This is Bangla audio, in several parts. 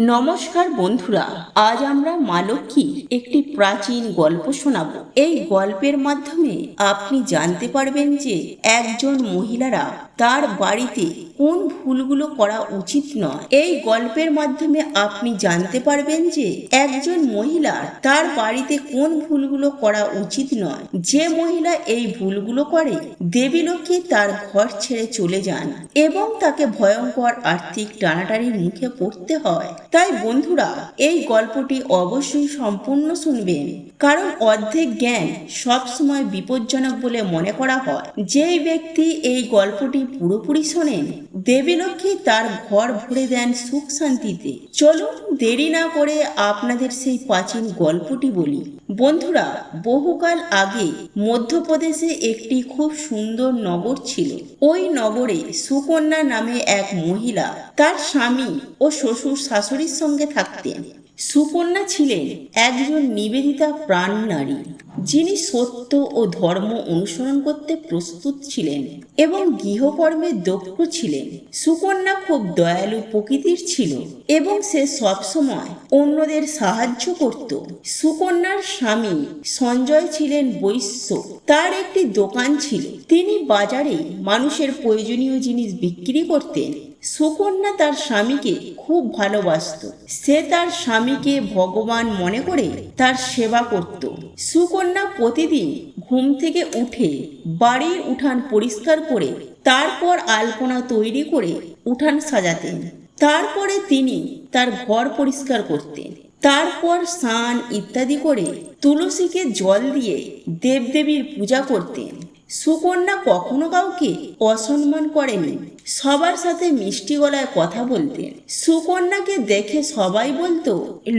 নমস্কার বন্ধুরা, আজ আমরা মা লক্ষ্মীর একটি প্রাচীন গল্প শোনাব। এই গল্পের মাধ্যমে আপনি জানতে পারবেন যে একজন মহিলারা তার বাড়িতে কোন ভুলগুলো করা উচিত নয়। এই গল্পের মাধ্যমে আপনি জানতে পারবেন যে একজন মহিলা তার বাড়িতে কোন ভুলগুলো করা উচিত নয়। যে মহিলা এই ভুলগুলো করে দেবী লক্ষ্মী তার ঘর ছেড়ে চলে যান এবং তাকে ভয়ঙ্কর আর্থিক টানাটানির মুখে পড়তে হয়। তাই বন্ধুরা, এই গল্পটি অবশ্যই সম্পূর্ণ শুনবেন। কারণ অর্ধেক জ্ঞান সবসময় বিপজ্জনক বলে মনে করা হয়। যেই ব্যক্তি এই গল্পটি পুরোপুরি শোনেন দেবী লক্ষ্মী তার ঘর ভরে দেন সুখ শান্তিতে? চলুন দেরি না করে আপনাদের সেই প্রাচীন গল্পটি বলি। বন্ধুরা, বহুকাল আগে মধ্যপ্রদেশে একটি খুব সুন্দর নগর ছিল। ওই নগরে সুকন্যা নামে এক মহিলা তার স্বামী ও শ্বশুর শাশুড়ির সঙ্গে থাকতেন। সুকন্যা ছিলেন একজন নিবেদিতা প্রাণ নারী, যিনি সত্য ও ধর্ম অনুসরণ করতে প্রস্তুত ছিলেন এবং গৃহকর্মে দক্ষ ছিলেন। সুকন্যা খুব দয়ালু প্রকৃতির ছিল এবং সে সবসময় অন্যদের সাহায্য করত। সুকন্যার স্বামী সঞ্জয় ছিলেন বৈশ্য। তার একটি দোকান ছিল। তিনি বাজারে মানুষের প্রয়োজনীয় জিনিস বিক্রি করতেন। সুকন্যা তার স্বামীকে খুব ভালোবাসত। সে তার স্বামীকে ভগবান মনে করে তার সেবা করত। সুকন্যা প্রতিদিন ঘুম থেকে উঠে বাড়ির উঠান পরিষ্কার করে তারপর আলপনা তৈরি করে উঠান সাজাতেন। তারপরে তিনি তার ঘর পরিষ্কার করতেন। তারপর স্নান ইত্যাদি করে তুলসীকে জল দিয়ে দেবদেবীর পূজা করতেন। সুকন্যা কখনো কাউকে অসম্মান করেনি। সবার সাথে মিষ্টি গলায় কথা বলতেন সুকন্যাকে দেখে সবাই বলতো,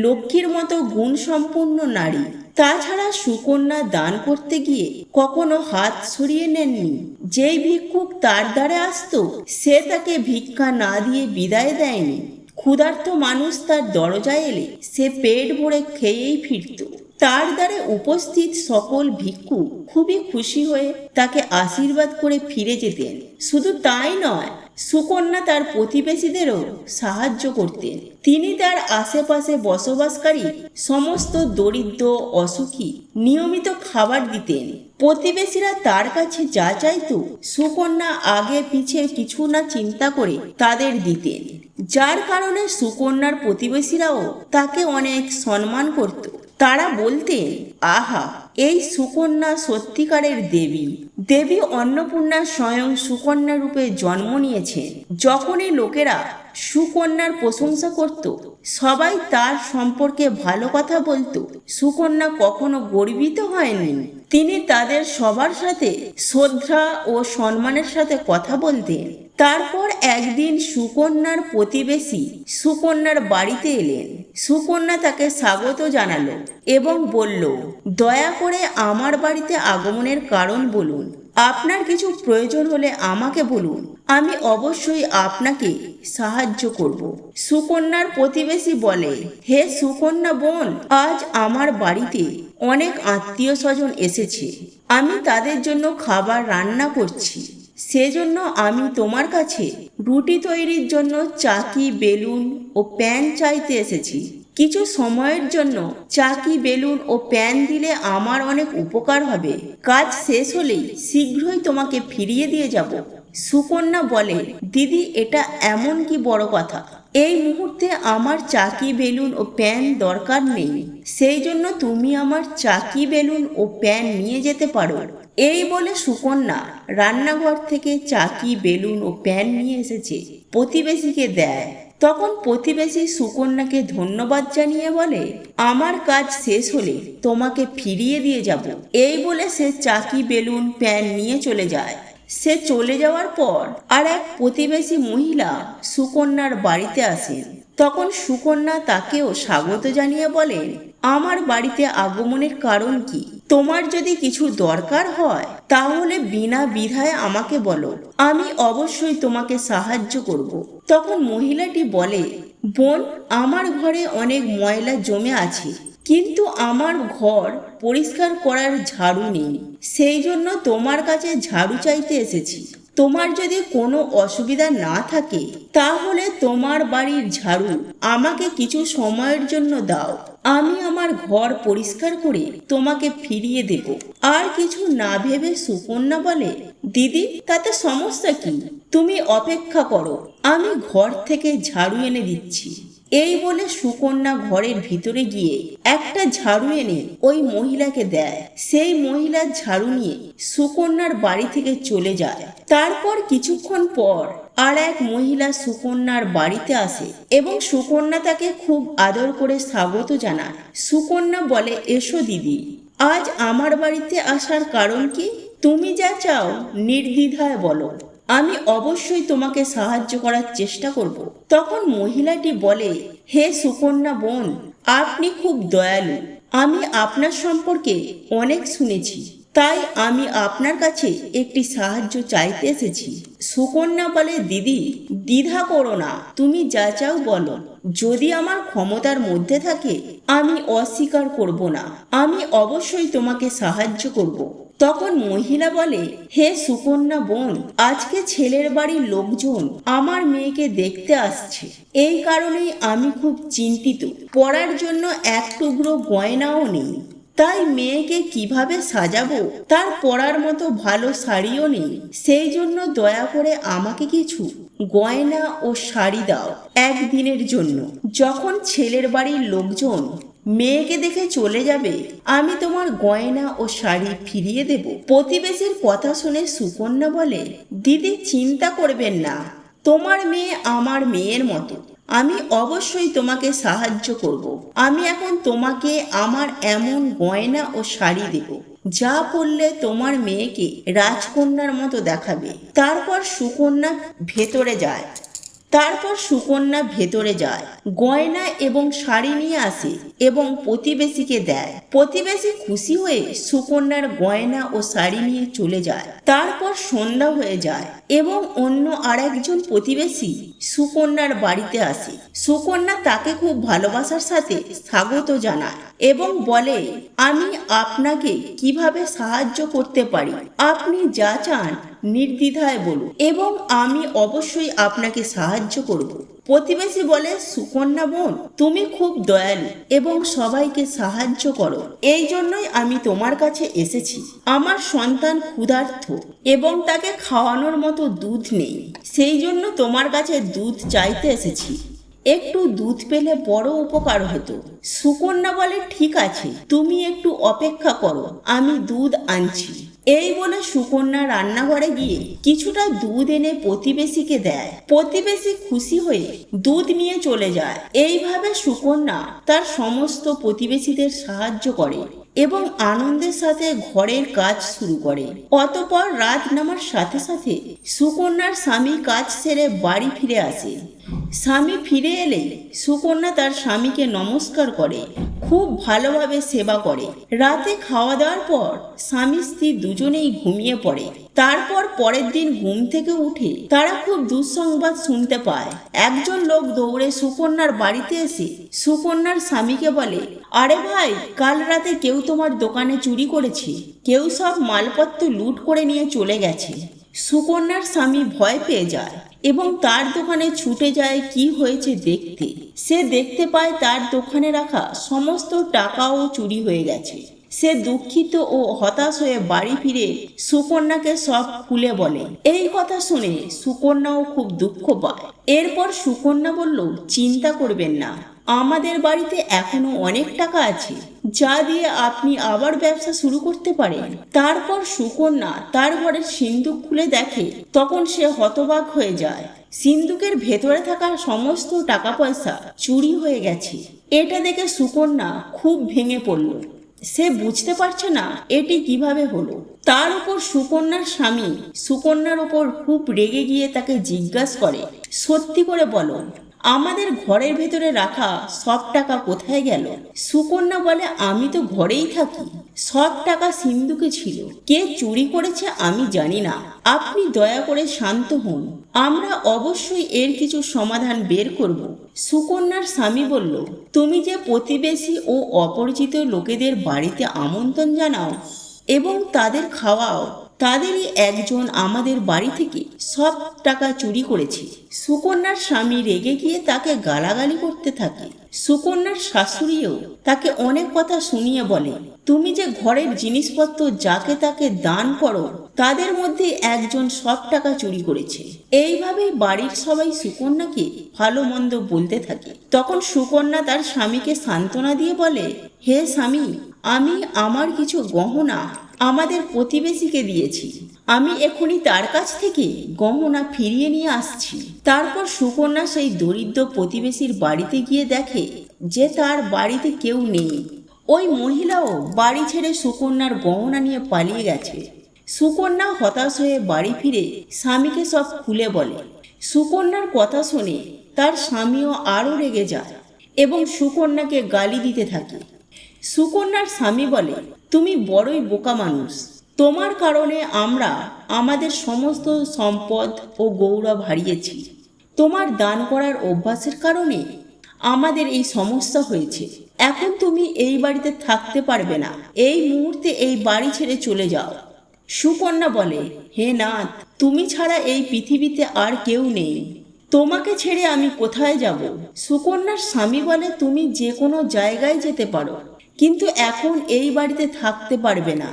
লক্ষ্মীর মতো গুণ সম্পূর্ণ নারী। তাছাড়া সুকন্যা দান করতে গিয়ে কখনো হাত সরিয়ে নেননি। যেই ভিক্ষুক তার দ্বারে আসত, সে তাকে ভিক্ষা না দিয়ে বিদায় দেয়নি। ক্ষুধার্ত মানুষ তার দরজায় এলে সে পেট ভরে খেয়েই ফিরত। তার দ্বারে উপস্থিত সকল ভিক্ষু খুবই খুশি হয়ে তাকে আশীর্বাদ করে ফিরে যেতেন। শুধু তাই নয়, সুকন্যা তার প্রতিবেশীদেরও সাহায্য করতেন। তিনি তার আশেপাশে বসবাসকারী সমস্ত দরিদ্র, অসুখী, নিয়মিত খাবার দিতেন। প্রতিবেশীরা তার কাছে যা চাইত, সুকন্যা আগে পিছে কিছু না চিন্তা করে তাদের দিতেন। যার কারণে সুকন্যার প্রতিবেশীরাও তাকে অনেক সম্মান করত। তারা বলতেন আহা, এই সুকন্যা সত্যিকারের দেবী। দেবী অন্নপূর্ণা স্বয়ং সুকন্যা রূপে জন্ম নিয়েছেন যখনই লোকেরা সুকন্যার প্রশংসা করত, সবাই তার সম্পর্কে ভালো কথা বলতো। সুকন্যা কখনো গর্বিত হয়নি। তিনি তাদের সবার সাথে শ্রদ্ধা ও সম্মানের সাথে কথা বলতেন। তারপর একদিন সুকন্যার প্রতিবেশী সুকন্যার বাড়িতে এলেন। সুকন্যা তাকে স্বাগত জানালো এবং বলল, দয়া করে আমার বাড়িতে আগমনের কারণ বলুন। আপনার কিছু প্রয়োজন হলে আমাকে বলুন। আমি অবশ্যই আপনাকে সাহায্য করব। সুকন্যার প্রতিবেশী বলে, হে সুকন্যা বোন, আজ আমার বাড়িতে অনেক আত্মীয় স্বজন এসেছে। আমি তাদের জন্য খাবার রান্না করছি। সেজন্য আমি তোমার কাছে রুটি তৈরির জন্য চাকি, বেলুন ও প্যান চাইতে এসেছি। কিছু সময়ের জন্য চাকি, বেলুন ও প্যান দিলে আমার অনেক উপকার হবে। কাজ শেষ হলেই শীঘ্রই তোমাকে ফিরিয়ে দিয়ে যাব। সুকন্যা বলে, দিদি, এটা এমন কি বড় কথা? এই মুহূর্তে আমার চাকি, বেলুন ও প্যান দরকার নেই। সেই জন্য তুমি আমার চাকি, বেলুন ও প্যান নিয়ে যেতে পারো। এই বলে সুকন্যা রান্নাঘর থেকে চাকি, বেলুন ও প্যান নিয়ে এসেছে। প্রতিবেশীকে দেয়। তখন প্রতিবেশী সুকন্যাকে ধন্যবাদ জানিয়ে বলে, আমার কাজ শেষ হলে তোমাকে ফিরিয়ে দিয়ে যাব। এই বলে সে চাকি, বেলুন, প্যান নিয়ে চলে যায়। সে চলে যাওয়ার পর আর এক প্রতিবেশী মহিলা সুকন্যার বাড়িতে আসেন। তখন সুকন্যা তাকেও স্বাগত জানিয়ে বলেন আমার বাড়িতে আগমনের কারণ কি? তোমার যদি কিছু দরকার হয়, তাহলে বিনা বিধায় আমাকে বলো। আমি অবশ্যই তোমাকে সাহায্য করব। তখন মহিলাটি বলে, বোন, আমার ঘরে অনেক ময়লা জমে আছে, কিন্তু আমার ঘর পরিষ্কার করার ঝাড়ু নেই। সেই জন্য তোমার কাছে ঝাড়ু চাইতে এসেছি। তোমার যদি কোনো অসুবিধা না থাকে, তাহলে তোমার বাড়ির ঝাড়ু আমাকে কিছু সময়ের জন্য দাও। আমি আমার ঘর পরিষ্কার করে তোমাকে ফিরিয়ে দেব। আর কিছু না ভেবে সুকন্যা বলে, দিদি, তাতে সমস্যা কি? তুমি অপেক্ষা করো। আমি ঘর থেকে ঝাড়ু এনে দিচ্ছি। এই বলে সুকন্যা ঘরের ভিতরে গিয়ে একটা ঝাড়ু এনে ওই মহিলাকে দেয়। সেই মহিলার ঝাড়ু নিয়ে সুকন্যার বাড়ি থেকে চলে যায়। তারপর কিছুক্ষণ পর আর এক মহিলা সুকন্যার বাড়িতে আসে এবং সুকন্যা তাকে খুব আদর করে স্বাগত জানায়। সুকন্যা বলে, এসো দিদি, আজ আমার বাড়িতে আসার কারণ কি? তুমি যা চাও নির্দ্বিধায় বলো। আমি অবশ্যই তোমাকে সাহায্য করার চেষ্টা করব। তখন মহিলাটি বলে, হে সুকন্যা বোন, আপনি খুব দয়ালু। আমি আপনার সম্পর্কে অনেক শুনেছি। তাই আমি আপনার কাছে একটি সাহায্য চাইতে এসেছি। সুকন্যা বলে, দিদি, দ্বিধা করো না। তুমি যা চাও বলো। যদি আমার ক্ষমতার মধ্যে থাকে, আমি অস্বীকার করব না। আমি অবশ্যই তোমাকে সাহায্য করব। তখন মহিলা বলে, হে সুকন্যা বোন, আজকে ছেলের বাড়ির লোকজন আমার মেয়েকে দেখতে আসছে। এই কারণেই আমি খুব চিন্তিত। পড়ার জন্য এক টুকরো গয়নাও নেই। তাই মেয়েকে কীভাবে সাজাবো? তার পরার মতো ভালো শাড়িও নেই। সেই জন্য দয়া করে আমাকে কিছু গয়না ও শাড়ি দাও একদিনের জন্য। যখন ছেলের বাড়ির লোকজন মেয়েকে দেখে চলে যাবে, আমি তোমার গয়না ও শাড়ি ফিরিয়ে দেব। প্রতিবেশীর কথা শুনে সুকন্যা বলে, দিদি, চিন্তা করবেন না। তোমার মেয়ে আমার মেয়ের মতো। আমি অবশ্যই তোমাকে সাহায্য করব। আমি এখন তোমাকে আমার এমন গয়না ও শাড়ি দেব। যা পরলে তোমার মেয়েকে রাজকন্যার মতো দেখাবে। তারপর সুকন্যা ভেতরে যায়। তারপর সুকন্যা ভেতরে যায়, গয়না এবং শাড়ি নিয়ে আসে এবং প্রতিবেশীকে দেয়। প্রতিবেশী খুশি হয়ে সুকন্যার গয়না ও শাড়ি নিয়ে চলে যায়। তারপর সন্ধ্যা হয়ে যায় এবং অন্য আরেকজন প্রতিবেশী সুকন্যার বাড়িতে আসে। সুকন্যা তাকে খুব ভালোবাসার সাথে স্বাগত জানায় এবং বলে, আমি আপনাকে কীভাবে সাহায্য করতে পারি? আপনি যা চান নির্দ্বিধায় বলুন। এবং আমি অবশ্যই আপনাকে সাহায্য করব। প্রতিবেশী বলে, সুকন্যা বোন, তুমি খুব দয়ালু এবং সবাইকে সাহায্য করো। এই জন্যই আমি তোমার কাছে এসেছি। আমার সন্তান ক্ষুধার্থ এবং তাকে খাওয়ানোর মতো দুধ নেই। সেই জন্য তোমার কাছে দুধ চাইতে এসেছি। একটু দুধ পেলে বড় উপকার হতো। সুকন্যা বলে, ঠিক আছে, তুমি একটু অপেক্ষা করো। আমি দুধ আনছি। এই বলে সুকন্যা রান্নাঘরে গিয়ে কিছুটা দুধ এনে প্রতিবেশীকে দেয়। প্রতিবেশী খুশি হয়ে দুধ নিয়ে চলে যায়। এইভাবে সুকন্যা তার সমস্ত প্রতিবেশীদের সাহায্য করে এবং আনন্দের সাথে ঘরের কাজ শুরু করে। অতপর রাত নামার সাথে সাথে সুকন্যার স্বামী কাজ সেরে বাড়ি ফিরে আসে। স্বামী ফিরে এলে সুকন্যা তার স্বামীকে নমস্কার করে খুব ভালোভাবে সেবা করে। রাতে খাওয়া দাওয়ার পর স্বামী স্ত্রী দুজনেই ঘুমিয়ে পড়ে। তারপর পরের দিন ঘুম থেকে উঠে তারা খুব দুঃসংবাদ শুনতে পায়। একজন লোক দৌড়ে সুকন্যার বাড়িতে এসে সুকন্যার স্বামীকে বলে, আরে ভাই, কাল রাতে কেউ তোমার দোকানে চুরি করেছে। কেউ সব মালপত্র লুট করে নিয়ে চলে গেছে। সুকন্যার স্বামী ভয় পেয়ে যায়। এবং তার দোকানে ছুটে যায় কি হয়েছে দেখতে। সে দেখতে পায় তার দোকানে রাখা সমস্ত টাকাও চুরি হয়ে গেছে। সে দুঃখিত ও হতাশ হয়ে বাড়ি ফিরে সুকন্যাকে সব খুলে বলে। এই কথা শুনে সুকন্যাও খুব দুঃখ পায়। এরপর সুকন্যা বলল, চিন্তা করবেন না। আমাদের বাড়িতে এখনও অনেক টাকা আছে, যা দিয়ে আপনি আবার ব্যবসা শুরু করতে পারেন। তারপর সুকন্যা তার ঘরের সিন্দুক খুলে দেখে, তখন সে হতবাক হয়ে যায়। সিন্দুকের ভেতরে থাকা সমস্ত টাকা পয়সা চুরি হয়ে গেছে। এটা দেখে সুকন্যা খুব ভেঙে পড়ল। সে বুঝতে পারছে না এটি কীভাবে হলো। তার উপর সুকন্যার স্বামী সুকন্যার ওপর খুব রেগে গিয়ে তাকে জিজ্ঞাসা করে, সত্যি করে বলো আমাদের ঘরের ভেতরে রাখা সব টাকা কোথায় গেল? সুকন্যা বলে, আমি তো ঘরেই থাকি। সব টাকা সিন্ধুকে ছিল। কে চুরি করেছে আমি জানি না। আপনি দয়া করে শান্ত হন। আমরা অবশ্যই এর কিছু সমাধান বের করব। সুকন্যার স্বামী বলল, তুমি যে প্রতিবেশী ও অপরিচিত লোকেদের বাড়িতে আমন্ত্রণ জানাও এবং তাদের খাওয়াও তাদেরই একজন আমাদের বাড়ি থেকে সব টাকা চুরি করেছে। সুকন্যার স্বামী রেগে গিয়ে তাকে গালাগালি করতে থাকে। সুকন্যার শাশুড়িও তাকে অনেক কথা শুনিয়ে বলে, তুমি যে ঘরের জিনিসপত্র যাকে তাকে দান করো, তাদের মধ্যে একজন সব টাকা চুরি করেছে। এইভাবেই বাড়ির সবাই সুকন্যাকে ভালো মন্দ বলতে থাকে। তখন সুকন্যা তার স্বামীকে সান্ত্বনা দিয়ে বলে, হে স্বামী, আমি আমার কিছু গহনা আমাদের প্রতিবেশীকে দিয়েছি। আমি এখনই তার কাছ থেকে গহনা ফিরিয়ে নিয়ে আসছি। তারপর সুকন্যা সেই দরিদ্র প্রতিবেশীর বাড়িতে গিয়ে দেখে যে তার বাড়িতে কেউ নেই। ওই মহিলাও বাড়ি ছেড়ে সুকন্যার গহনা নিয়ে পালিয়ে গেছে। সুকন্যা হতাশ হয়ে বাড়ি ফিরে স্বামীকে সব খুলে বলে। সুকন্যার কথা শুনে তার স্বামীও আরও রেগে যায় এবং সুকন্যাকে গালি দিতে থাকে। সুকন্যার স্বামী বলে, তুমি বড়ই বোকা মানুষ। তোমার কারণে আমরা আমাদের সমস্ত সম্পদ ও গৌরব হারিয়েছি। তোমার দান করার অভ্যাসের কারণে আমাদের এই সমস্যা হয়েছে। এখন তুমি এই বাড়িতে থাকতে পারবে না। এই মুহূর্তে এই বাড়ি ছেড়ে চলে যাও। সুকন্যা বলে, হে নাথ, তুমি ছাড়া এই পৃথিবীতে আর কেউ নেই। তোমাকে ছেড়ে আমি কোথায় যাব? সুকন্যার স্বামী বলে, তুমি যে কোনো জায়গায় যেতে পারো। কিন্তু এখন এই বাড়িতে থাকতে পারবে না।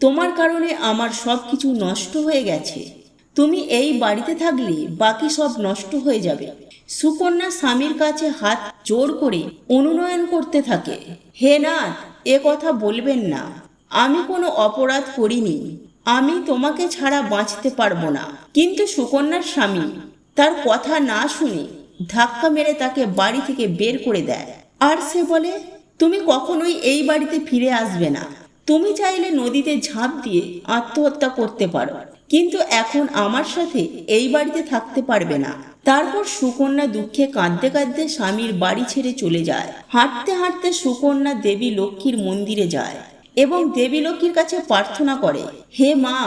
তোমার কারণে আমার সব কিছু নষ্ট হয়ে গেছে। তুমি এই বাড়িতে থাকলে বাকি সব নষ্ট হয়ে যাবে। সুকন্যা স্বামীর কাছে হাত জোর করে অনুনয়ন করতে থাকে। হে নাথ, এ কথা বলবেন না। আমি কোনো অপরাধ করিনি। আমি তোমাকে ছাড়া বাঁচতে পারব না। কিন্তু সুকন্যার স্বামী তার কথা না শুনে ধাক্কা মেরে তাকে বাড়ি থেকে বের করে দেয়। আর সে বলে তুমি কখনোই এই বাড়িতে ফিরে আসবে না। তুমি চাইলে নদীতে ঝাঁপ দিয়ে আত্মহত্যা করতে পারো, কিন্তু এখন আমার সাথে এই বাড়িতে থাকতে পারবে না। তারপর সুকন্যা দুঃখে কাঁদতে কাঁদতে স্বামীর বাড়ি ছেড়ে চলে যায়। হাঁটতে হাঁটতে সুকন্যা দেবী লক্ষ্মীর মন্দিরে যায় এবং দেবী লক্ষ্মীর কাছে প্রার্থনা করে, হে মা,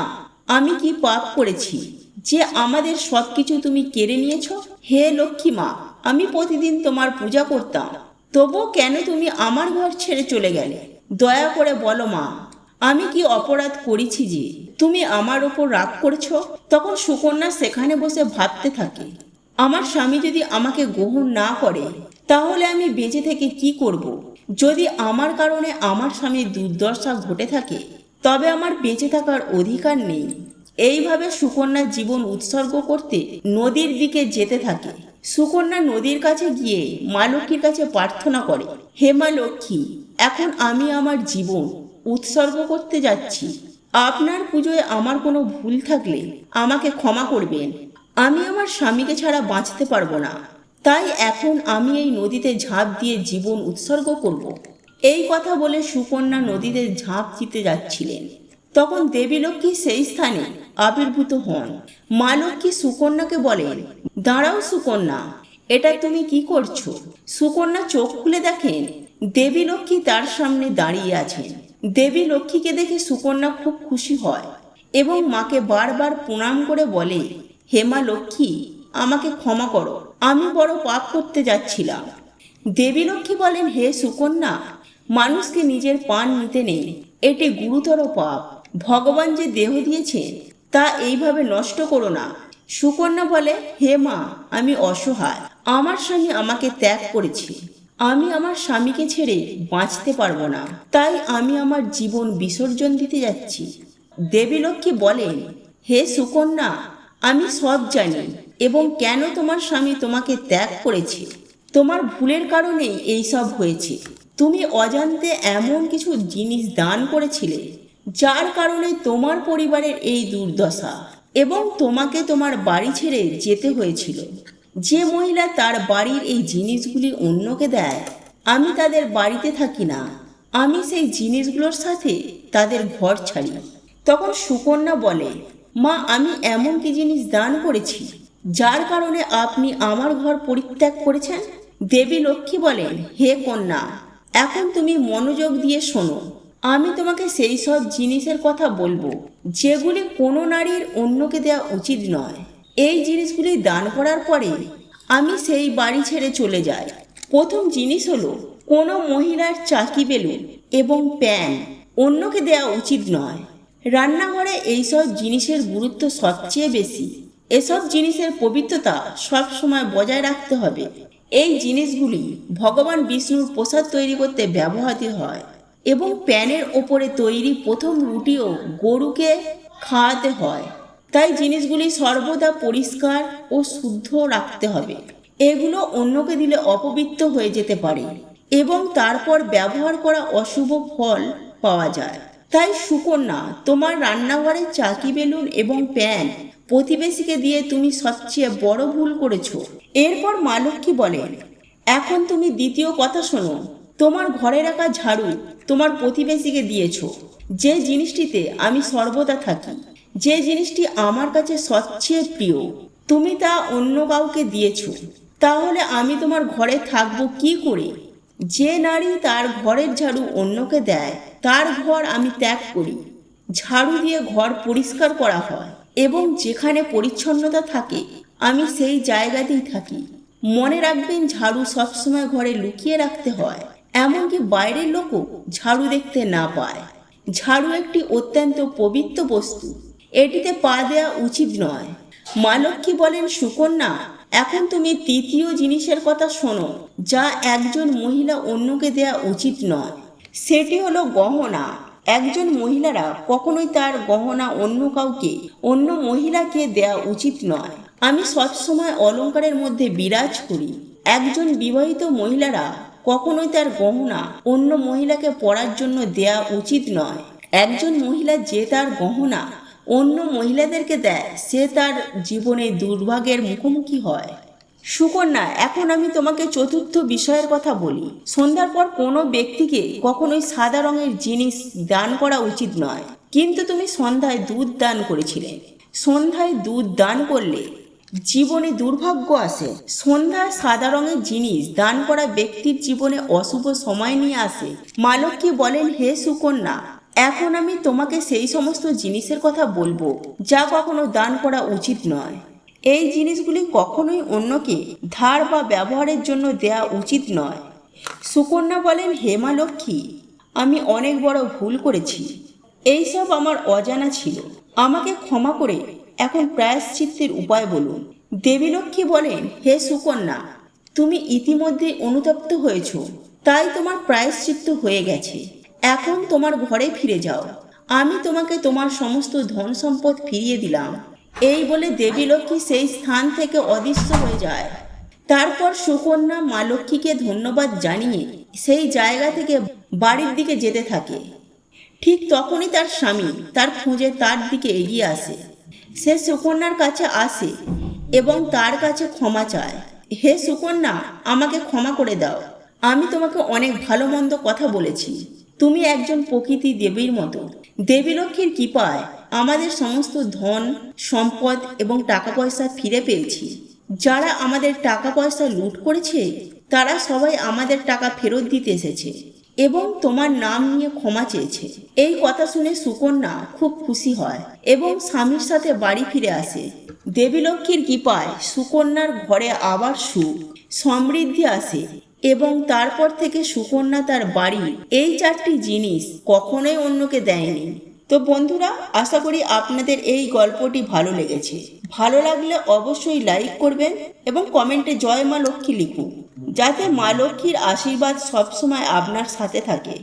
আমি কি পাপ করেছি? যে আমাদের সবকিছু তুমি কেড়ে নিয়েছ? হে লক্ষ্মী মা, আমি প্রতিদিন তোমার পূজা করতাম। তবুও কেন তুমি আমার ঘর ছেড়ে চলে গেলে? দয়া করে বলো মা, আমি কি অপরাধ করেছি যে তুমি আমার ওপর রাগ করেছ? তখন সুকন্যা সেখানে বসে ভাবতে থাকে, আমার স্বামী যদি আমাকে গ্রহণ না করে, তাহলে আমি বেঁচে থেকে কি করব। যদি আমার কারণে আমার স্বামীর দুর্দশা ঘটে থাকে, তবে আমার বেঁচে থাকার অধিকার নেই। এইভাবে সুকন্যা জীবন উৎসর্গ করতে নদীর দিকে যেতে থাকে। সুকন্যা নদীর কাছে গিয়ে মা লক্ষ্মীর কাছে প্রার্থনা করে, হে মা লক্ষ্মী, এখন আমি আমার জীবন উৎসর্গ করতে যাচ্ছি। আপনার পুজোয় আমার কোনো ভুল থাকলে আমাকে ক্ষমা করবেন। আমি আমার স্বামীকে ছাড়া বাঁচতে পারব না। তাই এখন আমি এই নদীতে ঝাঁপ দিয়ে জীবন উৎসর্গ করব। এই কথা বলে সুকন্যা নদীতে ঝাঁপ দিতে যাচ্ছিলেন। তখন দেবী লক্ষ্মী সেই স্থানে আবির্ভূত হন। মা লক্ষ্মী সুকন্যাকে বলেন দাঁড়াও সুকন্যা, এটা তুমি কি করছ? সুকন্যা চোখ খুলে দেখেন, দেবী লক্ষ্মী তার সামনে দাঁড়িয়ে আছেন। দেবী লক্ষ্মীকে দেখে সুকন্যা খুব খুশি হয় এবং মাকে বারবার প্রণাম করে বলে হেমা লক্ষ্মী, আমাকে ক্ষমা করো, আমি বড় পাপ করতে যাচ্ছিলাম। দেবী লক্ষ্মী বলেন, হে সুকন্যা, মানুষকে নিজের পান নিতে নেই, এটি গুরুতর পাপ। ভগবান যে দেহ দিয়েছেন তা এইভাবে নষ্ট করো না। সুকন্যা বলে, হে মা, আমি অসহায়। আমার স্বামী আমাকে ত্যাগ করেছে। আমি আমার স্বামীকে ছেড়ে বাঁচতে পারব না। তাই আমি আমার জীবন বিসর্জন দিতে যাচ্ছি। দেবী লক্ষ্মী বলেন, হে সুকন্যা, আমি সব জানি এবং কেন তোমার স্বামী তোমাকে ত্যাগ করেছে? তোমার ভুলের কারণেই এই সব হয়েছে। তুমি অজান্তে এমন কিছু জিনিস দান করেছিলে যার কারণে তোমার পরিবারের এই দুর্দশা এবং তোমাকে তোমার বাড়ি ছেড়ে যেতে হয়েছিল। যে মহিলা তার বাড়ির এই জিনিসগুলি অন্যকে দেয়, আমি তাদের বাড়িতে থাকি না। আমি সেই জিনিসগুলোর সাথে তাদের ঘর ছাড়ি। তখন সুকন্যা বলে, মা, আমি এমন কি জিনিস দান করেছি, যার কারণে আপনি আমার ঘর পরিত্যাগ করেছেন? দেবী লক্ষ্মী বলেন, হে কন্যা, এখন তুমি মনোযোগ দিয়ে শোনো। আমি তোমাকে সেই সব জিনিসের কথা বলব, যেগুলি কোনো নারীর অন্যকে দেওয়া উচিত নয়। এই জিনিসগুলি দান করার পরে আমি সেই বাড়ি ছেড়ে চলে যাই। প্রথম জিনিস হলো, কোনো মহিলার চাকি বেলুন এবং প্যান অন্যকে দেওয়া উচিত নয়। রান্নাঘরে এইসব জিনিসের গুরুত্ব সবচেয়ে বেশি। এসব জিনিসের পবিত্রতা সবসময় বজায় রাখতে হবে। এই জিনিসগুলি ভগবান বিষ্ণুর প্রসাদ তৈরি করতে ব্যবহৃত হয়। এবং প্যানের ওপরে তৈরি প্রথম রুটিও গরুকে খাওয়াতে হয়। তাই জিনিসগুলি সর্বদা পরিষ্কার ও শুদ্ধ রাখতে হবে। এগুলো অন্যকে দিলে অপবিত্র হয়ে যেতে পারে এবং তারপর ব্যবহার করা অশুভ ফল পাওয়া যায়। তাই সুকন্যা, তোমার রান্নাঘরের চাকি বেলুন এবং প্যান প্রতিবেশীকে দিয়ে তুমি সবচেয়ে বড় ভুল করেছ। এরপর মা লক্ষ্মী বলেন, এখন তুমি দ্বিতীয় কথা শোনো। তোমার ঘরে রাখা ঝাড়ু তোমার প্রতিবেশীকে দিয়েছ। যে জিনিসটিতে আমি সর্বদা থাকি, যে জিনিসটি আমার কাছে সবচেয়ে প্রিয়, তুমি তা অন্য কাউকে দিয়েছ। তাহলে আমি তোমার ঘরে থাকব কি করে? যে নারী তার ঘরের ঝাড়ু অন্যকে দেয়, তার ঘর আমি ত্যাগ করি। ঝাড়ু দিয়ে ঘর পরিষ্কার করা হয় এবং যেখানে পরিচ্ছন্নতা থাকে, আমি সেই জায়গাতেই থাকি। মনে রাখবেন, ঝাড়ু সবসময় ঘরে লুকিয়ে রাখতে হয়। এমনকি বাইরের লোকও ঝাড়ু দেখতে না পায়। ঝাড়ু একটি অত্যন্ত পবিত্র বস্তু। এটিতে পা দেওয়া উচিত নয়। মা লক্ষ্মী বলেন সুকন্যা? এখন তুমি তৃতীয় জিনিসের কথা শোনো, যা একজন মহিলা অন্যকে দেয়া উচিত নয়। সেটি হলো গহনা। একজন মহিলারা কখনোই তার গহনা অন্য কাউকে, অন্য মহিলাকে দেয়া উচিত নয়। আমি সবসময় অলংকারের মধ্যে বিরাজ করি। একজন বিবাহিত মহিলারা কখনোই তার গহনা অন্য মহিলাকে পরার জন্য দেয়া উচিত নয়। একজন মহিলা যে তার গহনা অন্য মহিলাদেরকে দেয়, সে তার জীবনে দুর্ভাগ্যের মুখোমুখি হয়। সুকন্যা, এখন আমি তোমাকে চতুর্থ বিষয়ের কথা বলি। সন্ধ্যার পর কোনো ব্যক্তিকে কখনোই সাদা রঙের জিনিস দান করা উচিত নয়। কিন্তু তুমি সন্ধ্যায় দুধ দান করেছিলে। সন্ধ্যায় দুধ দান করলে জীবনে দুর্ভাগ্য আসে। সন্ধ্যায় সাদা রঙের জিনিস দান করা ব্যক্তির জীবনে অশুভ সময় নিয়ে আসে। মা লক্ষ্মী বলেন, হে সুকন্যা, এখন আমি তোমাকে সেই সমস্ত জিনিসের কথা বলব, যা কখনো দান করা উচিত নয়। এই জিনিসগুলি কখনোই অন্যকে ধার বা ব্যবহারের জন্য দেয়া উচিত নয়। সুকন্যা বলেন হেমা লক্ষ্মী, আমি অনেক বড় ভুল করেছি। এইসব আমার অজানা ছিল। আমাকে ক্ষমা করে এখন প্রায়শ্চিত্তের উপায় বলুন। দেবীলক্ষ্মী বলেন, হে সুকন্যা, তুমি ইতিমধ্যে অনুতপ্ত হয়েছ। তাই তোমার প্রায়শ্চিত্ত হয়ে গেছে। এখন তোমার ঘরে ফিরে যাও। আমি তোমাকে তোমার সমস্ত ধন সম্পদ ফিরিয়ে দিলাম এই বলে দেবী লক্ষ্মী সেই স্থান থেকে অদৃশ্য হয়ে যায়। তারপর সুকন্যা মা লক্ষ্মীকে ধন্যবাদ জানিয়ে সেই জায়গা থেকে বাড়ির দিকে যেতে থাকে। ঠিক তখনই তার স্বামী তার খুঁজে তার দিকে এগিয়ে আসে। সে সুকন্যার কাছে আসে এবং তার কাছে ক্ষমা চায়। হে সুকন্যা, আমাকে ক্ষমা করে দাও। আমি তোমাকে অনেক ভালো মন্দ কথা বলেছি। তুমি একজন প্রকৃতি দেবীর মতো। দেবী লক্ষ্মীর কৃপায় আমাদের সমস্ত ধন, সম্পদ এবং টাকা পয়সা ফিরে পেয়েছি। যারা আমাদের টাকা পয়সা লুট করেছে, তারা সবাই আমাদের টাকা ফেরত দিতে এসেছে। এবং তোমার নাম নিয়ে ক্ষমা চেয়েছে। এই কথা শুনে সুকন্যা খুব খুশি হয় এবং স্বামীর সাথে বাড়ি ফিরে আসে। দেবীলক্ষ্মীর কৃপায় সুকন্যার ঘরে আবার সুখ, সমৃদ্ধি আসে এবং তারপর থেকে সুকন্যা তার বাড়ির এই চারটি জিনিস কখনোই অন্যকে দেয়নি। তো বন্ধুরা, আশা করি আপনাদের এই গল্পটি ভালো লেগেছে। ভালো লাগলে অবশ্যই লাইক করবেন এবং কমেন্টে জয় মা লক্ষ্মী লিখুন, যাতে মা লক্ষ্মীর আশীর্বাদ সবসময় আপনার সাথে থাকে।